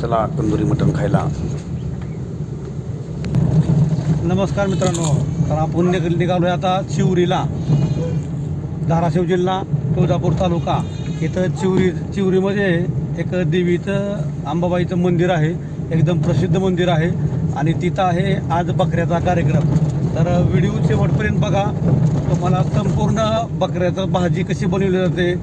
चला तंदुरी मटण खायला. नमस्कार मित्रांनो तर आपण निघालो निघालोय आता चिवरीला. धाराशिव जिल्हा तुळजापूर तालुका. इथं चिवरी चिवरीमध्ये एक देवीचं अंबाबाईचं मंदिर आहे. एकदम प्रसिद्ध मंदिर आहे. आणि तिथं आहे आज बकऱ्याचा कार्यक्रम. तर व्हिडिओ शेवटपर्यंत बघा. तुम्हाला संपूर्ण बकऱ्याचं भाजी कशी बनवली जाते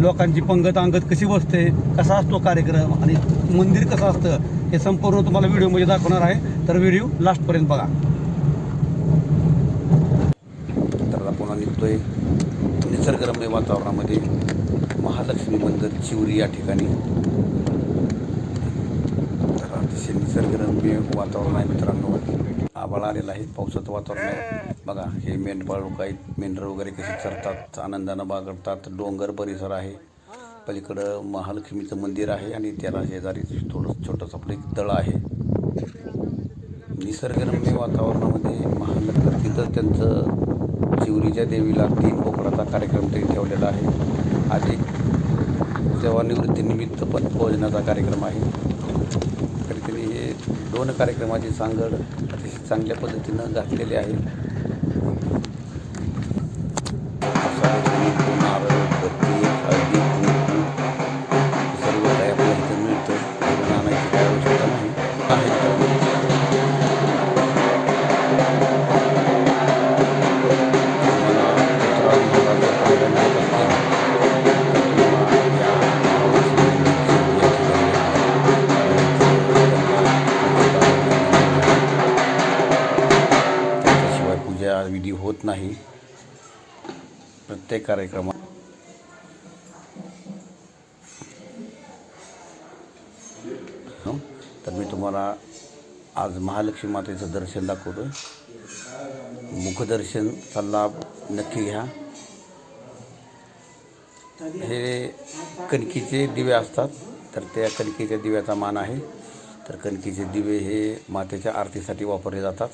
लोकांची पंगत अंगत कशी बसते कसा असतो कार्यक्रम आणि मंदिर कसं असतं हे संपूर्ण तुम्हाला व्हिडिओमध्ये दाखवणार आहे. तर व्हिडिओ लास्टपर्यंत बघा. तर आपण निघतोय निसर्गरम्य वातावरणामध्ये महालक्ष्मी मंदिर चिवरी या ठिकाणी. तर अतिशय निसर्गरम्य वातावरण आहे मित्रांनो. आभाळ आलेला आहे. पावसाचं वातावरण आहे. बघा हे मेंढपाळ लोक आहेत मेंढर वगैरे कसे चरतात आनंदानं बागडतात. डोंगर परिसर आहे. पलीकडं महालक्ष्मीचं मंदिर आहे आणि त्याला शेजारी थोडं छोटंसं आपलं एक तळ आहे. निसर्गरम्य वातावरणामध्ये महालक्ष्मी तिथं त्यांचं शिवरीच्या देवीला तीन बोकडाचा कार्यक्रम तरी ठेवलेला आहे. आज एक सेवानिवृत्तीनिमित्त पण भोजनाचा कार्यक्रम आहे. तरी त्यांनी हे दोन कार्यक्रमाची सांगड चांगल्या पद्धतीनं घातलेले आहे ते कार्यक्रमात. तर मी तुम्हाला आज महालक्ष्मी मातेचं दर्शन दाखवतो मुखदर्शनचा लाभ नक्की घ्या. हे कणकीचे दिवे असतात तर त्या कणकीच्या दिव्याचा मान आहे. तर कणकीचे दिवे हे मातेच्या आरतीसाठी वापरले जातात.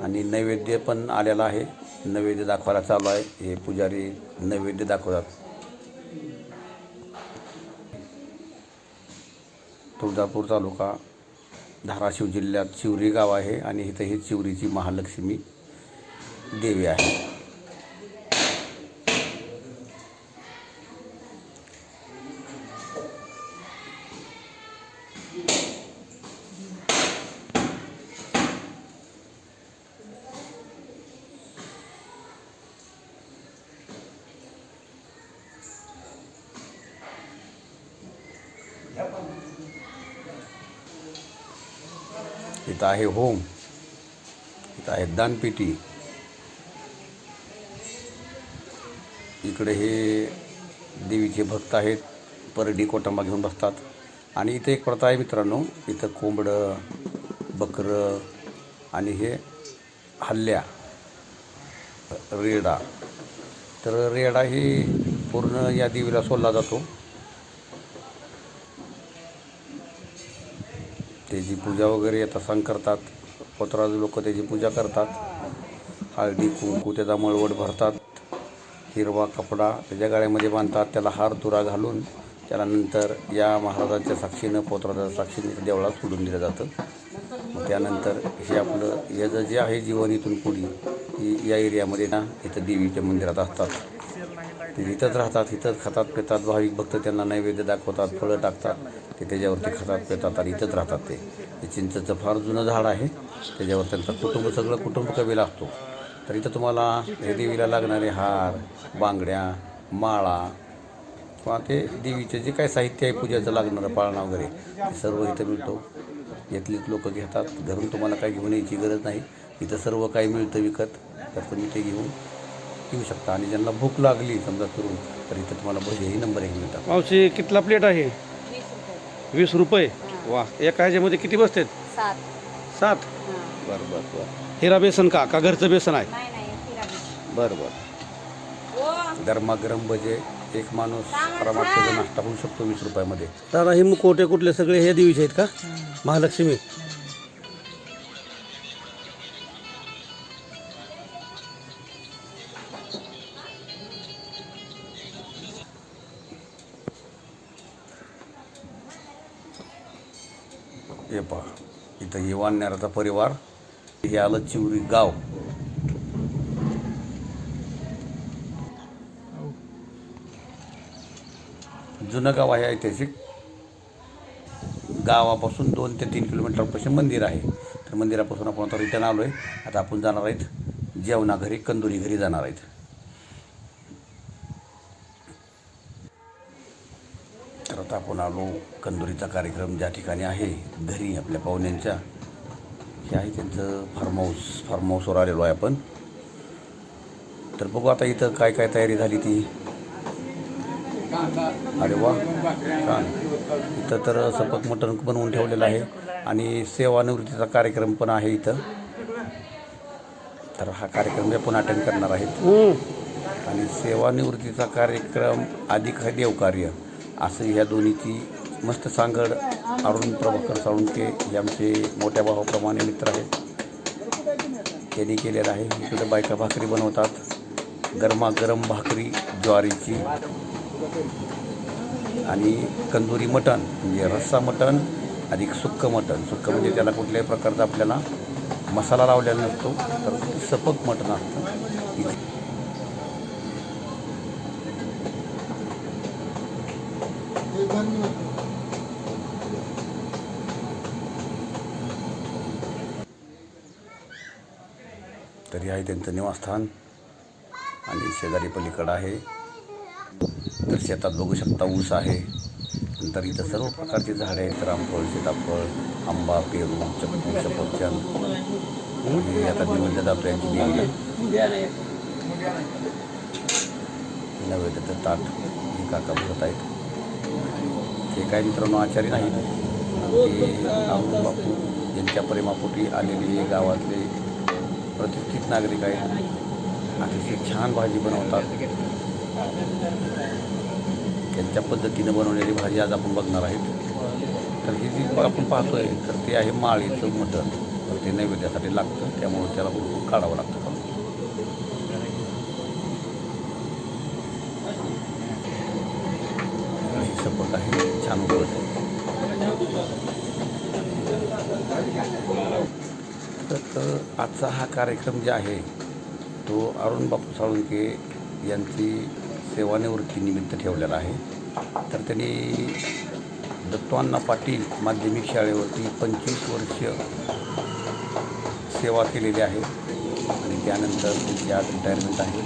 आणि नैवेद्य पण आलेला आहे. नैवेद्य दाखवायला चालू आहे. हे पुजारी नैवेद्य दाखवतात. तुळजापूर तालुका धाराशिव जिल्ह्यात शिवरी गाव आहे आणि इथं ही शिवरीची महालक्ष्मी देवी आहे. इथं आहे होम इथं आहे दानपेटी इकडे हे देवीचे भक्त आहेत. परडी कोटंबा घेऊन बसतात. आणि इथे एक प्रथा आहे मित्रांनो. इथं कोंबडं बकरं आणि हे हल्ल्या रेडा. तर रेडा ही पूर्ण या देवीला सोडला जातो. त्याची पूजा वगैरे आता करतात. पोतराज लोक त्याची पूजा करतात. हळदी कुंकू त्याचा मळवट भरतात. हिरवा कपडा त्याच्या गाड्यामध्ये बांधतात. त्याला हार तुरा घालून त्याला नंतर या महाराजांच्या साक्षीनं पोतराजाच्या साक्षीनं देवळात सोडून दिलं जातं. मग त्यानंतर हे आपलं याचं जे आहे जीवन इथून पुढे या एरियामध्ये ना इथं देवीच्या मंदिरात असतात. ते इथंच राहतात इथंच खातात पितात भाविक भक्त त्यांना नैवेद्य दाखवतात फळं टाकतात ते त्याच्यावरती खातात पितात आणि इथंच राहतात ते. हे चिंचचं फार जुनं झाड आहे त्याच्यावर त्यांचा कुटुंब सगळं कुटुंब कमी असतो तर इथं तुम्हाला हे देवीला लागणारे हार बांगड्या माळा किंवा ते देवीचं जे काही साहित्य आहे पूजेचं लागणारं पाळणा वगैरे ते सर्व इथं मिळतो. यातलीच लोक घेतात. घरून तुम्हाला काही घेऊन यायची गरज नाही. इथं सर्व काही मिळतं विकत. तर तुम्ही ते घेऊन येऊ शकता. आणि ज्यांना भूक लागली समजा करून तर इथं तुम्हाला भजेही नंबर एक मिळतात. मावशी कितला प्लेट आहे? वीस रुपये. वा एका ह्याच्यामध्ये किती बसतात? सात. सात? हां. बरं बरं बरं. हिरा बेसन का? का घरचं बेसन आहे? नाही नाही. बरं बरं. ओ. गरमागरम भजे एक माणूस नाश्ता होऊ शकतो वीस रुपयामध्ये. दादा हे मुकोटे कुठले? सगळे हे देवीचे आहेत का? महालक्ष्मी? हे पहा. इथं हे वानण्याचा परिवार हे आलं चिवरी गाव. जुनं गाव आहे ऐतिहासिक. गावापासून दोन ते तीन किलोमीटरपासून मंदिर आहे. तर मंदिरापासून आपण आता रिटर्न आलो आहे आता आपण जाणार आहेत जेवणा घरी कंदुरी घरी जाणार आहेत तर आता आपण आलो कंदुरीचा कार्यक्रम ज्या ठिकाणी आहे घरी आपल्या पाहुण्यांच्या हे आहे त्यांचं फार्म हाऊस फार्म हाऊसवर आलेलो आहे आपण. तर बघू आता इथं काय काय तयारी झाली ती. अरे वा छान. इथं तर सपक मटण बनवून ठेवलेलं आहे आणि सेवानिवृत्तीचा कार्यक्रम पण आहे इथं. तर हा कार्यक्रम मी आपण अटेंड करणार आहेत आणि सेवानिवृत्तीचा कार्यक्रम अधिक देवकार्य. असं ह्या दोन्हीची मस्त सांगड अरुण प्रभाकर साळुंके हे आमचे मोठ्या भावाप्रमाणे मित्र आहेत. त्यांनी केलेलं आहे. इकडे बायका भाकरी बनवतात. गरमागरम भाकरी ज्वारीची. आणि कंदुरी मटण म्हणजे रस्सा मटण अधिक सुक्क मटण. सुक्क म्हणजे त्याला कुठल्याही प्रकारचा आपल्याला मसाला लावलेला नसतो तर सपक मटण असतं. आहे त्यांचं निवासस्थान आणि शेजारी पलीकडं आहे. तर शेतात बघू शकता ऊस आहे. नंतर इथं सर्व प्रकारची झाडे आहेत रामफळ सीताफळ आंबा पेरू चक्कू सफरचंद. हे आता निवडलं जातो यांची देवीला ताट हे काका बघत आहेत. ते काय मित्रांनो आचारी नाहीत. ते बापू यांच्या प्रेमापोटी आलेले गावातले प्रतिष्ठित नागरिक आहेत अतिशय छान भाजी बनवतात. त्यांच्या पद्धतीनं बनवलेली भाजी आज आपण बघणार आहेत. तर ही जी आपण पाहतोय तर ते आहे माळीचं मटण. तर ते नैवेद्यासाठी लागतं त्यामुळे त्याला भरपूर काढावं लागतं ही सपक आहे छान उकळत आहे तर तर आजचा हा कार्यक्रम जे आहे तो अरुण बापू साळुंके यांची सेवानिवृत्तीनिमित्त ठेवलेला आहे. तर त्यांनी दत्तवांना पाटील माध्यमिक शाळेवरती पंचवीस वर्ष सेवा केलेली आहे आणि त्यानंतर त्यांची आज रिटायरमेंट आहे.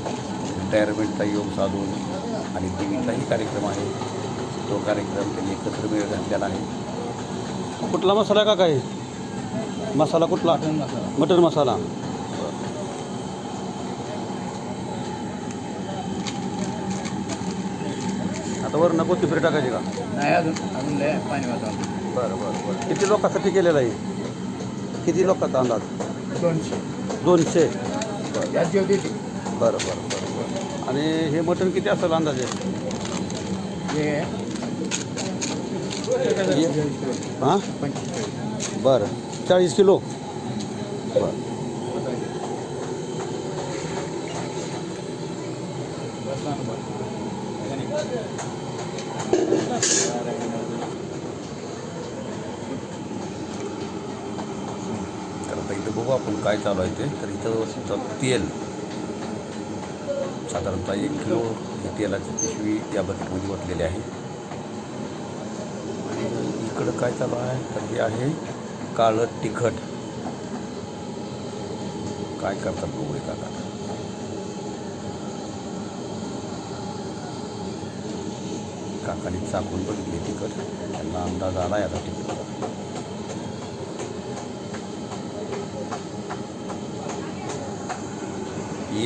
रिटायरमेंटचा योग साधून आणि देवीचाही कार्यक्रम आहे. तो कार्यक्रम त्यांनी एकत्र वेळ घातलेला आहे. कुठला मसाला का काय? मसाला कुठला? मटन मसाला. आता वर नको तिफरी टाकायची का? नाही अजून अजून लय पाणी वाचावं बरं बरं बरं. किती लोकांसाठी केलेलं आहे? किती लोकांचा अंदाज? दोनशे. दोनशे. ते. बरं बरं बरं बरं. आणि हे मटण किती असेल अंदाजे? हे हां पंचवीस बरं. चाळीस किलो. बरं तर आता इथं बघू आपण काय चालू आहे ते. तर इथं तेल. साधारणतः एक किलो हे तेलाची पिशवी या बकेटमध्ये वाटलेली आहे. इकडं काय चालू आहे? तर हे आहे काळं तिखट. काय करतात बघू काका काकाने चाकून बघितले तिखट. त्यांना अंदाज आला आता तिखट.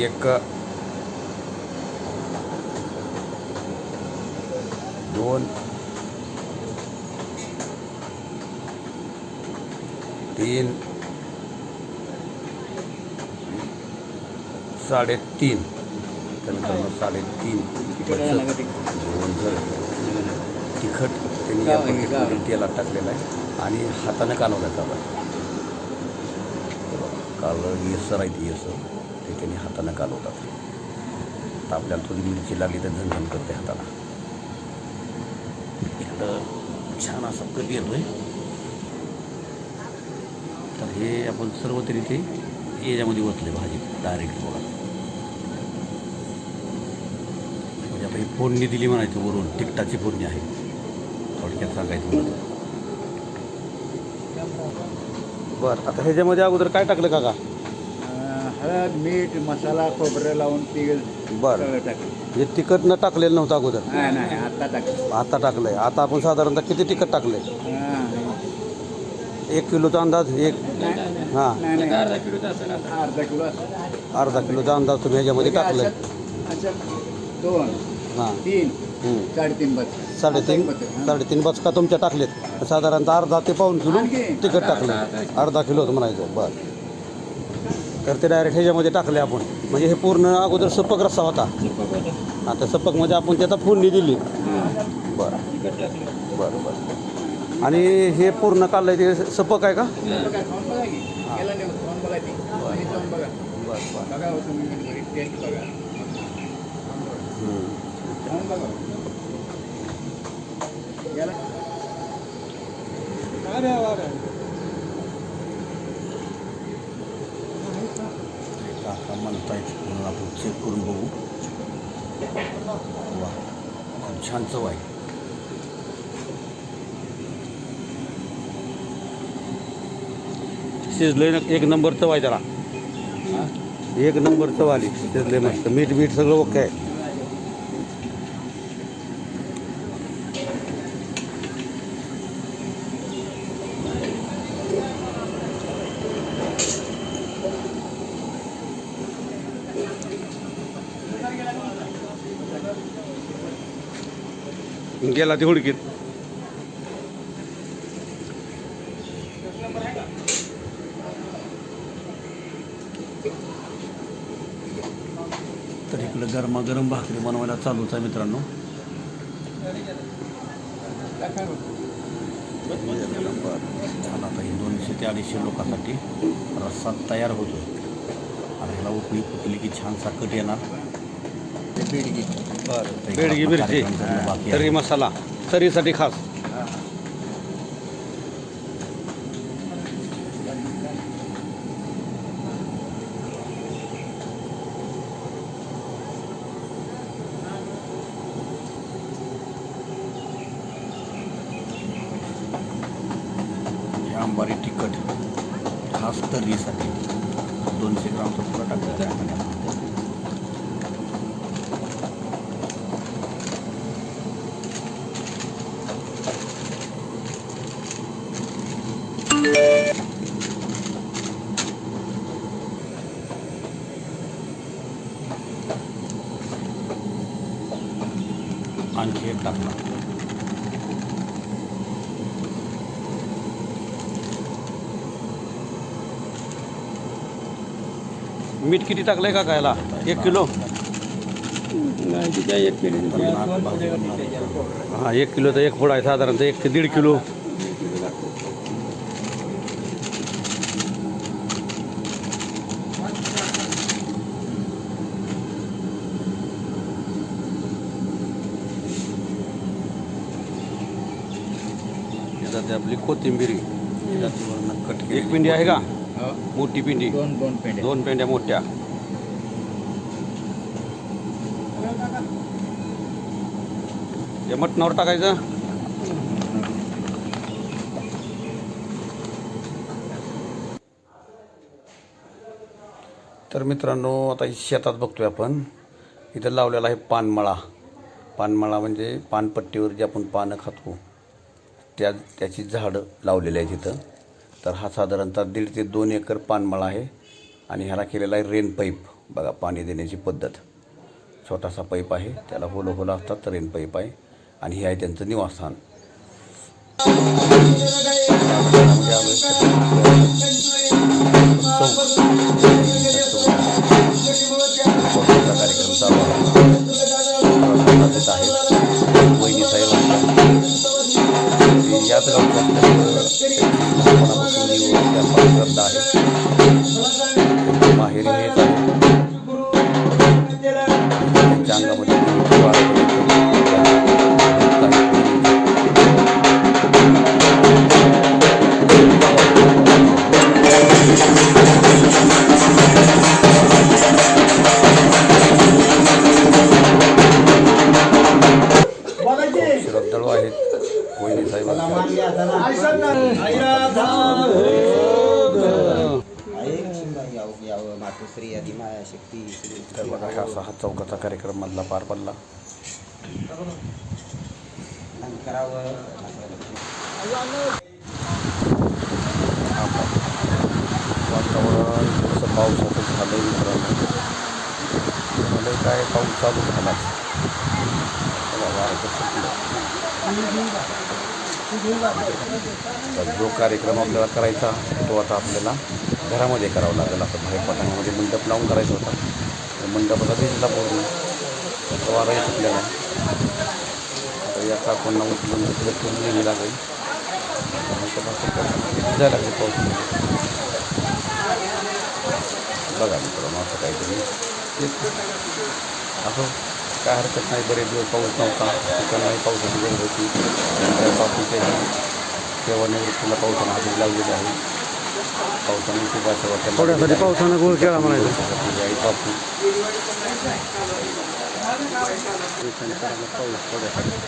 एक दोन तीन. साडेतीन. तर मित्रांनो साडेतीन. तिखट त्यांनी तेलात टाकलेलं आहे. आणि हातानं आहे कालं येसर आहे ती येसर ते त्यांनी हातानं कालवतात. तर आपल्याला थोडी मिरची लागली तर झणझण करते हाताला. इकडं छान असा कधी येतोय. हे आपण सर्व तरी ते याच्यामध्ये ओतले भाजी डायरेक्ट बघा. म्हणजे आता ही फोडणी दिली म्हणायचं वरून तिकटाची फोडणी आहे. थोडक्यात सांगायचं म्हणलं तर. बरं आता ह्याच्यामध्ये अगोदर काय टाकलं काका? हळद मीठ मसाला खोबरं लावून ती बरं. हे तिखट न टाकलेलं नव्हतं अगोदर? नाही आता टाकलं. आता टाकलंय. आता आपण साधारणतः किती तिखट टाकलंय. एक किलोचा अंदाज? एक. हां. अर्धा किलो अर्धा किलोचा अंदाज तुम्ही ह्याच्यामध्ये टाकलं असं- दोन हां. तीन साडेतीन बस साडेतीन साडेतीन बचका तुमच्या टाकलेत. साधारणतः अर्धा ते पाऊन किलो तिखट टाकलं अर्धा किलो म्हणायचं. बरं. तर ते डायरेक्ट ह्याच्यामध्ये टाकले आपण. म्हणजे हे पूर्ण अगोदर सपक रस्सा होता. आता सपकमध्ये म्हणजे आपण त्याचा फोडणी दिली. बरं. बरं बरं. आणि हे पूर्ण काढलंय ते सपक आहे का बघा बघा बघा तुम्ही टेस्ट बघा बघा काका म्हणतायत म्हणून आपण चेक करून बघू वा खूप छान चव आहे शिजलंय ना एक नंबर चव आहे त्याला. एक नंबर चव आली. शिजले मस्त. मीठ बीठ सगळं ओके आहे. गेला ती हुडकीत तर इकडं गरमागरम भाकरी बनवायला चालूच आहे मित्रांनो. झाला आता ही दोनशे ते अडीचशे लोकांसाठी रस्सा तयार होतो आणि ह्याला उकळी फुटली की छान साकट येणार. बेडगी. बरं बेडगी मिरची. तर्री मसाला. तर्रीसाठी खास हे आंबारी तिखट खास तर्रीसाठी दोनशे ग्रामचा पुरा टाकलेला आहे आपण यामध्ये. आणखी एक टाकला. मीठ किती टाकलंय का कायला? एक किलो? हां एक किलो तर एक फोड आहे साधारणतः एक ते दीड किलो. कोथिंबिरी. कट. एक पिंडी आहे का? हो. मोठी पिंडी. दोन दोन पेंडे. दोन पेंड्या मोठ्या. हे मटणावर टाकायचं. तर मित्रांनो आता ही शेतात बघतोय आपण. इथं लावलेला आहे पानमळा. पानमळा म्हणजे पानपट्टीवर जे आपण पानं खातो. त्या त्याची झाडं लावलेली आहे तिथं तर हा साधारणतः दीड ते दोन एकर पानमळा आहे आणि ह्याला केलेला आहे रेन पाईप बघा पाणी देण्याची पद्धत. छोटासा पाईप आहे त्याला होलं होलं असतात रेन पाईप आहे. आणि हे आहे त्यांचं निवासस्थान. त्यामध्ये त्याचं मनापासून जीव त्यापासून श्रद्धा आहे माहेरी हेच आहे त्यांच्या अंगामध्ये श्रद्धाळू आहेत यावं साहेब मातोश्री आधी माया शक्ती तर बघा हा चौकाचा कार्यक्रम मधला पार पडला वातावरण थोडंसं पावसाचं झालं आहे मित्रांनो काय पाऊस चालू झाला. तर जो कार्यक्रम आपल्याला करायचा तो आता आपल्याला घरामध्ये करावा लागेल. आता बाहेर पटांगणामध्ये मंडप लावून करायचा होता. तर मंडपाला दिसला पूर्ण. तो वाराही आपल्याला आता या काकूंना उचलून मंडपला फिरून नेहमी लागेल? जायला लागेल पाऊस बघा मित्रांनो असं काहीतरी. असं काय हरकत नाही. बरेच दिवस पाऊस नव्हता. लोकांनाही पावसाची गरज होती. त्या पावसाच्या सेवानिवृत्तीला पावसानं हजेरी लावलेली आहे. पावसाने सेवा थोड्यासाठी पावसानं गोळ केला म्हणायचं. बापू पाऊस थोड्यासाठी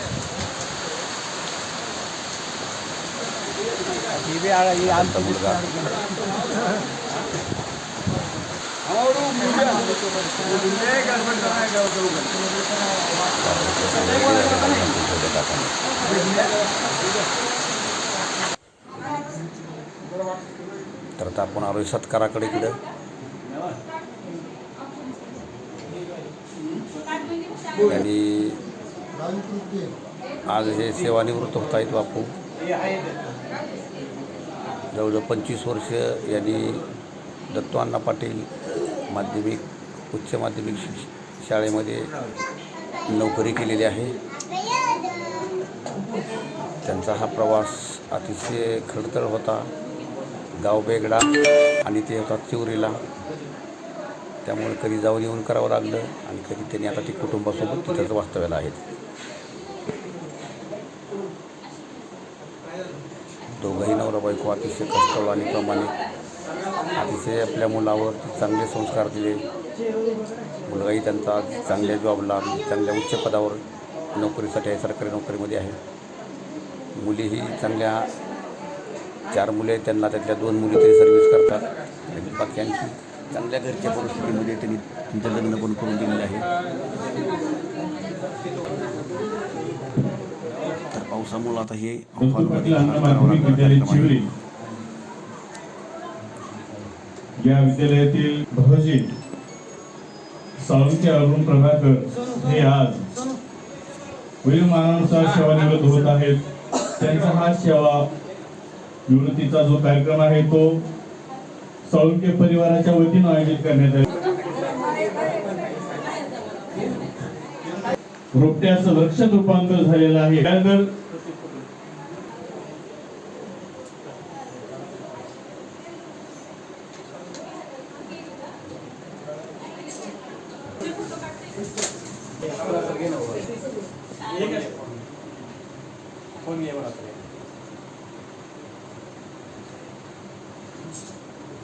आमचा मुलगा तर आता आपण आलोय सत्काराकडे इकडं. आणि आज हे सेवानिवृत्त होत आहेत बापू. जवळजवळ पंचवीस वर्ष यांनी दत्तवान्ना अण्णा पाटील माध्यमिक उच्च माध्यमिक शिक्ष शाळेमध्ये नोकरी केलेली आहे. त्यांचा हा प्रवास अतिशय खडतर होता. गाव बेगडा आणि ते होतात चिवरीला. त्यामुळे कधी जाऊन येऊन करावं लागलं आणि कधी त्यांनी आता ती कुटुंबासोबत तिथंच वास्तव्याला आहेत. दोघंही नवरा बायको अतिशय कष्टळ आणि प्रमाणे अतिशय आपल्या मुलावर चांगले संस्कार दिले. मुलगाही त्यांचा चांगल्या जॉबला चांगल्या उच्च पदावर नोकरीसाठी आहे सरकारी नोकरीमध्ये आहे. मुलीही चांगल्या चार मुले त्यांना त्यातल्या दोन मुली तरी सर्व्हिस करतात. आणि बाकीयांची चांगल्या घरच्या परिस्थितीमध्ये त्यांनी त्यांचं लग्न पण करून दिलेलं आहे. तर पावसामुळं आता हे या विद्यालयातील भाऊजी साळुंके अरुण प्रभाकर हे आज वयोमानानुसार सेवानिवृत्त होत आहेत. त्यांचा हा सेवा निवृत्तीचा जो कार्यक्रम आहे तो साळुंके परिवाराच्या वतीनं आयोजित करण्यात आला. रोपट्याचं वृक्षात रूपांतर झालेलं आहे.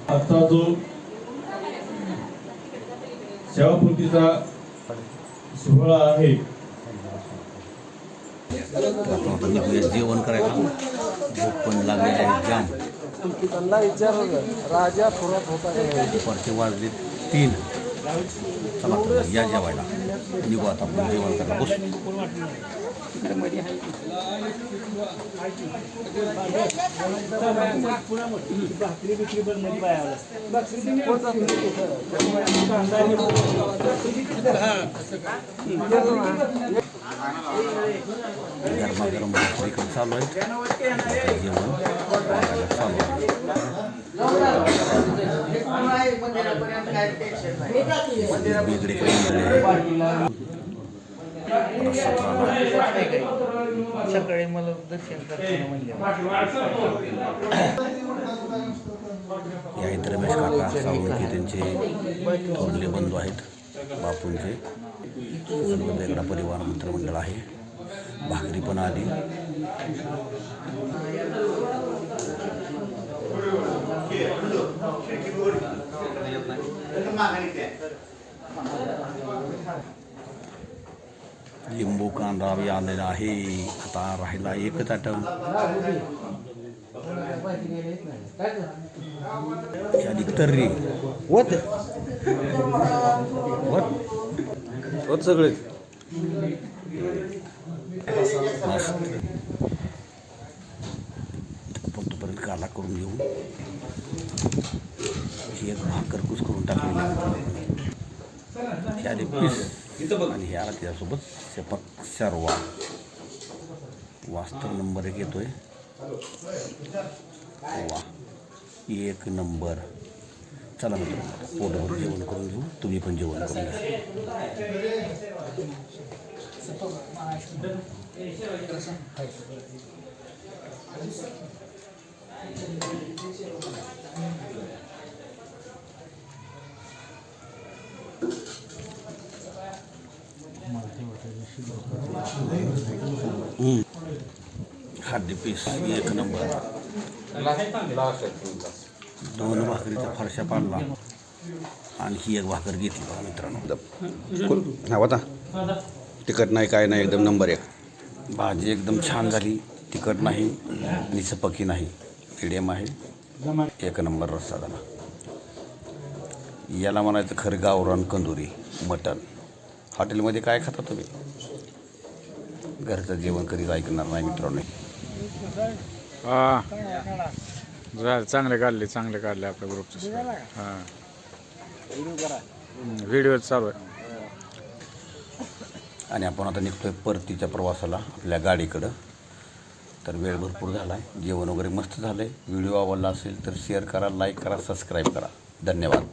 आजचा जो सेवापूर्तीचा सोहळा आहे. आता जेवण करायला भूक पण लागलेली आहे जाम दुपारचे वाजले तीन. चला या जेवायला. निघू आता आपण जेवण करायला बस गरमागरम भाकरी पण चालू आहे सकाळी मला दर्शन करताना आहेत रमेश काका सावंकी त्यांचे थोरले बंधू आहेत बापूंचे. वेगळा परिवार मित्रमंडळ आहे. भाकरी पण आली. लिंबू कांदा बी आलेला आहे. आता राहिला एकच आटम अधिक तर्री होत होत सगळे? फक्तपर्यंत काला करून घेऊ. एक भाकर कुस करून टाकलेली आहे. हे आले पीस आणि हे आला त्याच्यासोबत सेपक सर्वा वास्तव नंबर एक येतोय वा एक नंबर चला मित्रांनो पोटभर जेवण करून घेऊ तुम्ही पण जेवण करून घ्या पीस एक नंबर. दोन भाकरीचा फरशा पाडला. आणि ही एक भाकर घेतली बघा मित्रांनो. हा होता तिखट नाही काय नाही एकदम नंबर एक. भाजी एकदम छान झाली. तिखट नाही निसपकी नाही मिडियम आहे. एक नंबर रस्सा झाला. याला म्हणायचं खरं गावरान कंदुरी मटण. हॉटेलमध्ये काय खाता तुम्ही? घरचं जेवण कधीच ऐकणार नाही मित्रांनो. हा. झालं चांगले काढले चांगले काढले आपल्या ग्रुपचे हां. व्हिडिओ चालू आहे. आणि आपण आता निघतोय परतीच्या प्रवासाला आपल्या गाडीकडं. तर वेळ भरपूर झाला आहे जेवण वगैरे मस्त झालं आहे व्हिडिओ आवडला असेल तर शेअर करा लाईक करा सबस्क्राईब करा. धन्यवाद.